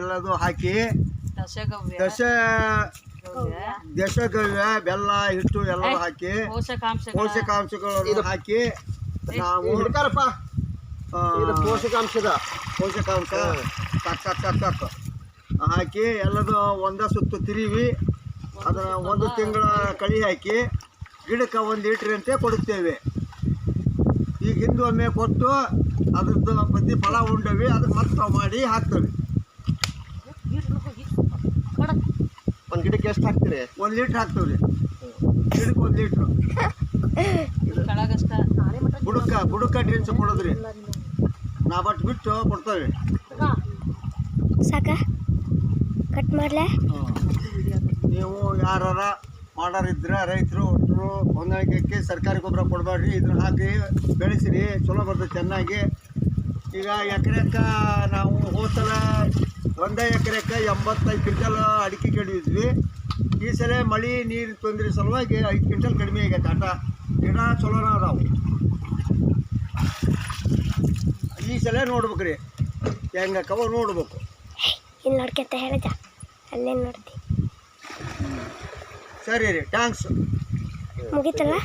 ಎಲ್ಲದು ಹಾಕಿ ದಶ ಗವ್ಯ, ದಶಗವ್ಯ ಬೆಲ್ಲ ಹಿಟ್ಟು ಎಲ್ಲ ಹಾಕಿ ಪೋಷಕಾಂಶಗಳು. ಪೋಷಕಾಂಶಗಳನ್ನು ಹಾಕಿ ನಾವು ಹುಡ್ಕಾರಪ್ಪ. ಪೋಷಕಾಂಶದ. ಪೋಷಕಾಂಶ. ಸಾಕು ಹಾಕಿ ಎಲ್ಲದು ಒಂದ ಸುತ್ತು ತಿರುವಿ ಅದನ್ನ ಒಂದು ತಿಂಗಳ ಕಳಿ ಹಾಕಿ ಗಿಡಕ್ಕೆ ಒಂದು ಲೀಟ್ರಂತೆ ಕೊಡುತ್ತೇವೆ. ಈಗ ಹಿಂದೊಮ್ಮೆ ಕೊಟ್ಟು ಅದ್ರದ್ದು ಬದ್ದಿ ಫಲ ಉಂಡವಿ ಅದಕ್ಕೆ ಮತ್ತೆ ಮಾಡಿ ಹಾಕ್ತೇವೆ. ಒಂದು ಗಿಡಕ್ಕೆ ಎಷ್ಟು ಹಾಕ್ತೀರಿ? ಒಂದು ಲೀಟ್ರ್ ಹಾಕ್ತೇವೆ ರೀ ಗಿಡಕ್ಕೆ ಒಂದು ಲೀಟ್ರು. ಕೆಳಗಷ್ಟ ಬುಡಕ್ಕ ಬುಡಕ್ಕ ಡ್ರಿಂಕ್ಸ್ ಕೊಡೋದ್ರಿ. ನಾ ಬಟ್ ಬಿಟ್ಟು ಕೊಡ್ತೇವೆ. ಸಾಕ? ಕಟ್ ಮಾಡ್ಲೆ? ನೀವು ಯಾರಾರ ಮಾಡೋರಿದ್ರೆ ರೈತರು ಒಟ್ಟರು ಹೊಂದಾಣಿಕೆ ಸರ್ಕಾರಿ ಗೊಬ್ಬರ ಕೊಡಬೇಡ್ರಿ ಇದನ್ನ ಹಾಕಿ ಬೆಳೆಸಿರಿ ಚಲೋ ಬರ್ತದೆ ಚೆನ್ನಾಗಿ. ಈಗ ಎಕರೆಕ್ಕ ನಾವು ಹೋದ ಒಂದೇ ಎಕರೆಕ್ಕೆ ಎಂಬತ್ತೈದು ಕ್ವಿಂಟಲ್ ಅಡಿಕೆ ಕೆಡಿದ್ವಿ ಈ ಸಲ ಮಳೆ ನೀರು ತೊಂದರೆ ಸಲುವಾಗಿ ಐದು ಕ್ವಿಂಟಲ್ ಕಡಿಮೆ ಆಗೈತೆ. ಆಟ ಗಿಡ ಚಲೋನ ಅದಾವು. ಈ ಸಲ ನೋಡ್ಬೇಕ್ರಿ. ಹೆಂಗೆ ಕವ ನೋಡ್ಬೇಕು. ಇಲ್ಲಿ ನೋಡ್ಕೊಂತ ಹೇಳಿದ ಅಲ್ಲೇ ನೋಡ್ತಿ? ಸರಿ ರೀ ಥ್ಯಾಂಕ್ಸ್ ಮುಗೀತಲ್ಲ?